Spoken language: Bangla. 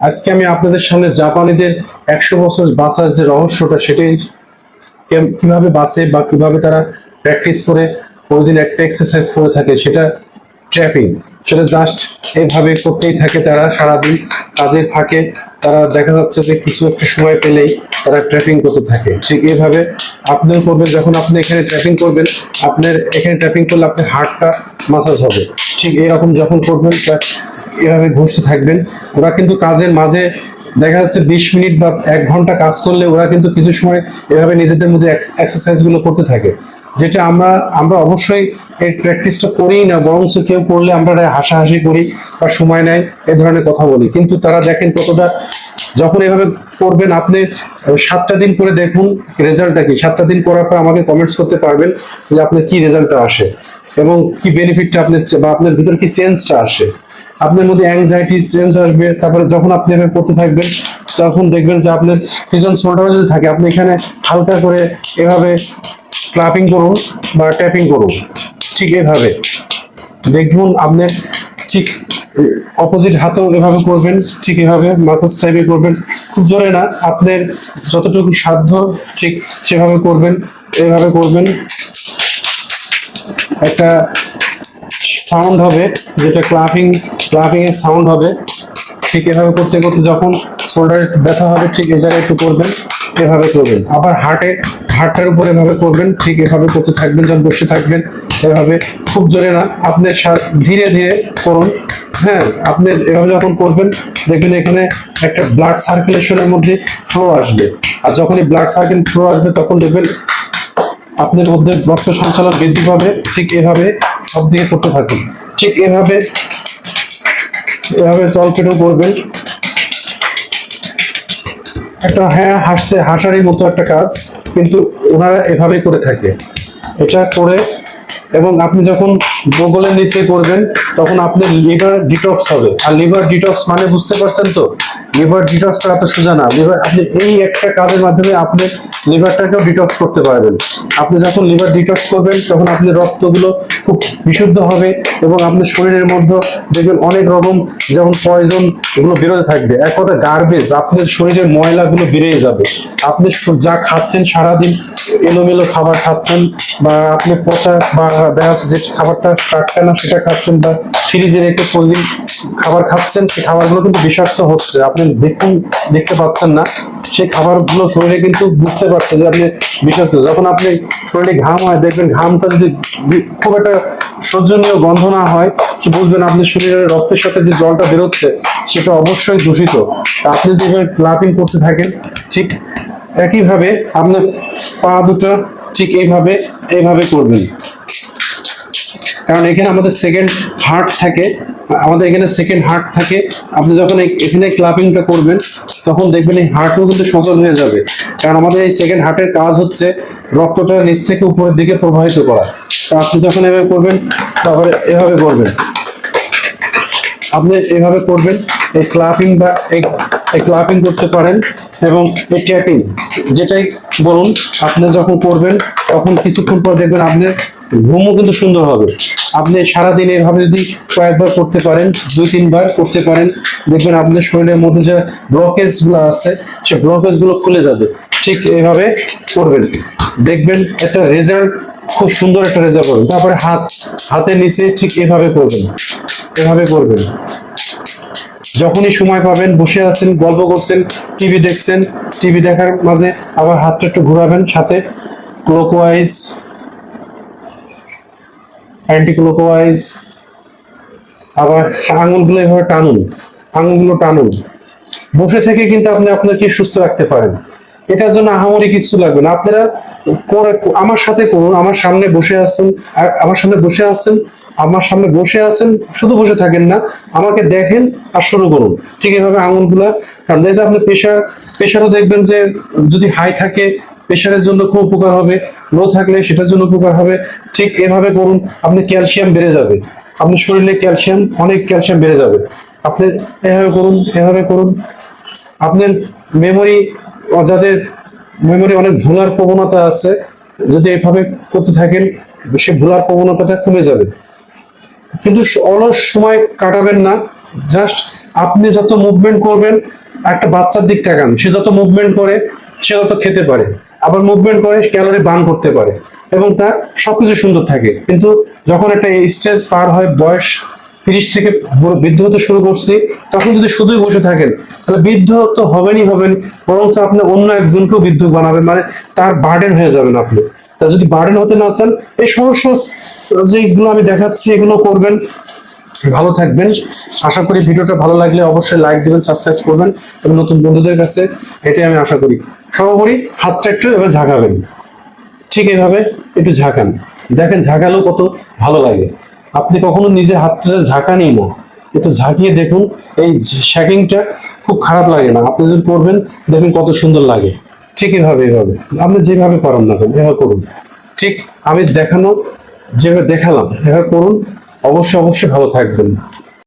আজকে আমি আপনাদের সামনে জাপানিদের একশো বছর বাঁচার যে রহস্যটা সেটাই কীভাবে বাঁচে বা কীভাবে তারা প্র্যাকটিস করে প্রতিদিন একটা এক্সারসাইজ করে থাকে, সেটা ট্র্যাপিং সেটা জাস্ট এইভাবে করতেই থাকে তারা সারাদিন কাজের ফাঁকে। তারা দেখা যাচ্ছে যে কিছু একটা সময় পেলেই তারা ট্র্যাপিং করতে থাকে। ঠিক এইভাবে আপনিও করবেন, যখন আপনি এখানে ট্র্যাপিং করবেন, আপনার এখানে ট্র্যাপিং করলে আপনার হার্টটা মাসাজ হবে। ঠিক এরকম যখন করবেন এভাবে ঘষতে থাকবেন। ওরা কিন্তু কাজের মাঝে দেখা যাচ্ছে বিশ মিনিট বা এক ঘণ্টা কাজ করলে ওরা কিন্তু কিছু সময় এভাবে নিজেদের মধ্যে এক্সারসাইজগুলো করতে থাকে। যেটা আমরা আমরা অবশ্যই এই প্র্যাকটিসটা করি না বরং কেউ করলে আমরা হাসাহাসি করি বা সময় নেয়, এ ধরনের কথা বলি। কিন্তু তারা দেখেন কতটা, যখন এভাবে করবেন, আপনি সাতটা দিন করে দেখুন রেজাল্টটা কি। সাতটা দিন করার পর আমাকে কমেন্টস করতে পারবেন যে আপনার কি রেজাল্টটা আসে এবং কি বেনিফিটটা আপনার, বা আপনার ভিতর কি চেঞ্জটা আসে। আপনার মধ্যে অ্যাংজাইটি চেঞ্জ আসবে, তারপরে যখন আপনি এভাবে করতে থাকবেন, তখন দেখবেন যে আপনার পিছন শোল্ডার যদি থাকে, আপনি এখানে হালকা করে এভাবে ক্লাপিং করুন বা ট্যাপিং করুন। ঠিক এভাবে। দেখুন আপনার ঠিক অপোজিট হাতেও এভাবে করবেন, ঠিক এভাবে মাসাজ টাইপে করবেন। খুব জোরে না, আপনার যতটুকু সাধ্য ঠিক সেভাবে করবেন, এভাবে করবেন। একটা সাউন্ড হবে, যেটা ক্লাপিং ক্লাপিং এর সাউন্ড হবে। ঠিক এভাবে করতে করতে যখন শোল্ডারে ব্যথা হবে, ঠিক এই জায়গায় একটু করবেন। এভাবে করবেন। আবার হার্টে হার্টের উপর এভাবে করবেন, ঠিক এভাবে করতে থাকবেন যখন বসে থাকবেন, এভাবে খুব জোরে না আপনি ধীরে ধীরে করুন। হ্যাঁ আপনি এভাবে যখন করবেন, দেখবেন এখানে একটা ব্লাড সার্কুলেশনের মধ্যে ফ্লো আসবে। আর যখন এই ব্লাড সার্কেল ফ্লো আসবে, তখন দেখবেন আপনার মধ্যে রক্ত সঞ্চালন বৃদ্ধি পাবে। ঠিক এভাবে সব দিকে করতে থাকুন। ঠিক এভাবে এভাবে তলপেটও করবেন। একটা হ্যাঁ হাসছে হাসারই মতো একটা কাজ, কিন্তু ওনারা এভাবে করে থাকে। এটা করে এবং আপনি যখন বগলের নিচে করবেন, তখন আপনি লিভার ডিটক্স হবে। আর লিভার ডিটক্স মানে বুঝতে পারছেন তো? লিভার ডিটক্স করা তো সোজা না। লিভার আপনি এই একটা কাজের মাধ্যমে আপনি লিভারটাকেও ডিটক্স করতে পারবেন। আপনি যখন লিভার ডিটক্স করবেন, তখন আপনি রক্তগুলো খুব বিশুদ্ধ হবে এবং আপনার শরীরের মধ্যে দেখবেন অনেক রকম যেমন পয়জন এগুলো বেরোতে থাকবে। এক কথা গার্বেজ আপনার শরীরের ময়লাগুলো বেরিয়ে যাবে। আপনি যা খাচ্ছেন সারাদিন এলোমেলো খাবার খাচ্ছেন বা আপনি পচা বা দেখা যাচ্ছে যে খাবারটা টাটকা না সেটা খাচ্ছেন বা ফ্রিজে রেখে প্রতিদিন খাবার খাচ্ছেন, সেই খাবারগুলো কিন্তু বিষাক্ত হচ্ছে। আপনি দেখুন, দেখতে পাচ্ছেন না। সেই খাবারগুলো শরীরে কিন্তু বুঝতে পারছে যে আপনি বিষাক্ত। যখন আপনি শরীরে ঘাম হয়, দেখবেন ঘামটা যদি খুব একটা সহ্যনীয় গন্ধ না হয়, সে বুঝবেন আপনি শরীরের রক্তের সাথে যে জলটা বেরোচ্ছে, সেটা অবশ্যই দূষিত। আপনি যদি ক্লাপিং করতে থাকেন, ঠিক একইভাবে আপনার পা দুটো ঠিক এইভাবে এইভাবে করবেন। কারণ এখানে আমাদের সেকেন্ড হার্ট থাকে। আমাদের এখানে সেকেন্ড হার্ট থাকে। আপনি যখন এখানে ক্লাপিংটা করবেন, তখন দেখবেন এই হার্টও কিন্তু সচল হয়ে যাবে। কারণ আমাদের এই সেকেন্ড হার্টের কাজ হচ্ছে রক্তটা নিচ থেকে উপরের দিকে প্রবাহিত করা। তো আপনি যখন এভাবে করবেন, তারপরে এভাবে করবেন। আপনি এভাবে করবেন, এই ক্লাপিং বা এই ক্লাপিং করতে পারেন এবং এই ট্যাপিং যেটাই বলুন, আপনি যখন করবেন, তখন কিছুক্ষণ পর দেখবেন আপনার ঘুমও কিন্তু সুন্দর হবে। আপনি সারাদিন এভাবে যদি কয়েকবার করতে পারেন, দুই তিনবার করতে পারেন, দেখবেন আপনার শরীরের মধ্যে যে ব্লকেজগুলো আছে, সে ব্লকেজগুলো খুলে যাবে। ঠিক এভাবে করবেন। দেখবেন একটা রেজাল্ট খুব সুন্দর একটা রেজাল্ট করবেন তারপরে হাত, হাতের নিচে ঠিক এভাবে করবেন। এভাবে করবেন। যখনই সময় পাবেন, বসে আছেন, গল্প করছেন, টিভি দেখছেন, টিভি দেখার মাঝে আবার হাতটা একটু ঘোরাবেন, সাথে ক্লোকওয়াইজ অ্যান্টি ক্লোকওয়াইজ আবার আঙুলগুলো এভাবে টানুন, আঙুলগুলো টানুন। বসে থেকে কিন্তু আপনি আপনাকে সুস্থ রাখতে পারেন। এটার জন্য আহামরি কিছু লাগবে না। আপনারা আমার সাথে করুন, আমার সামনে বসে আর আমার সামনে বসে আছেন আমার সামনে বসে আছেন, শুধু বসে থাকেন না, আমাকে দেখেন আর শুরু করুন। ঠিক এভাবে আঙুলগুলা কারণ যেহেতু আপনি প্রেশার প্রেশারও দেখবেন যে যদি হাই থাকে প্রেশারের জন্য খুব উপকার হবে লো থাকলে সেটার জন্য উপকার হবে। ঠিক এভাবে করুন, আপনি ক্যালসিয়াম বেড়ে যাবে। আপনার শরীরে ক্যালসিয়াম অনেক ক্যালসিয়াম বেড়ে যাবে। আপনি এভাবে করুন এভাবে করুন। আপনার মেমোরি যাদের মেমোরি অনেক ভোলার প্রবণতা আছে, যদি এভাবে করতে থাকেন, সে ভোলার প্রবণতাটা কমে যাবে। কিন্তু অলস সময় কাটাবেন না। জাস্ট আপনি যত মুভমেন্ট করবেন, একটা বাচ্চার দিক তাকান। সে যত মুভমেন্ট করে, সে তত খেতে পারে। আবার মুভমেন্ট করে ক্যালোরি বার্ন করতে পারে। এবং তার সবকিছু সুন্দর থাকে। কিন্তু যখন একটা স্টেজ পার হয়, বয়স তিরিশ থেকে বৃদ্ধ হতে শুরু করছি, তখন যদি শুধুই বসে থাকেন, তাহলে বৃদ্ধ তো হবেনই হবেন বরং আপনি অন্য একজনকেও বৃদ্ধ বানাবেন। মানে তার বার্ডেন হয়ে যাবেন আপনি। তা যদি বার্ডেন হতে না চান, এই সহজ যেগুলো আমি দেখাচ্ছি, এগুলো করবেন। ভালো থাকবেন। আশা করি ভিডিওটা ভালো লাগলে অবশ্যই লাইক দিবেন সাবস্ক্রাইব করবেন এবং নতুন বন্ধুদের কাছে এটাই আমি আশা করি সর্বোপরি হাতটা একটু এবার ঝাঁকাবেন। ঠিক এভাবে একটু ঝাঁকান। দেখেন ঝাঁকালেও কত ভালো লাগে। আপনি কখনো নিজের হাতটা ঝাঁকানি না। একটু ঝাঁকিয়ে দেখুন, এই শ্যাকিংটা খুব খারাপ লাগে না। আপনি যদি করবেন দেখুন কত সুন্দর লাগে। ঠিক এভাবে এভাবে আপনি যেভাবে পারেন না কেন এভাবে করুন। ঠিক। আমি দেখানো যেভাবে দেখালাম এভাবে করুন। অবশ্যই অবশ্যই ভালো থাকবেন।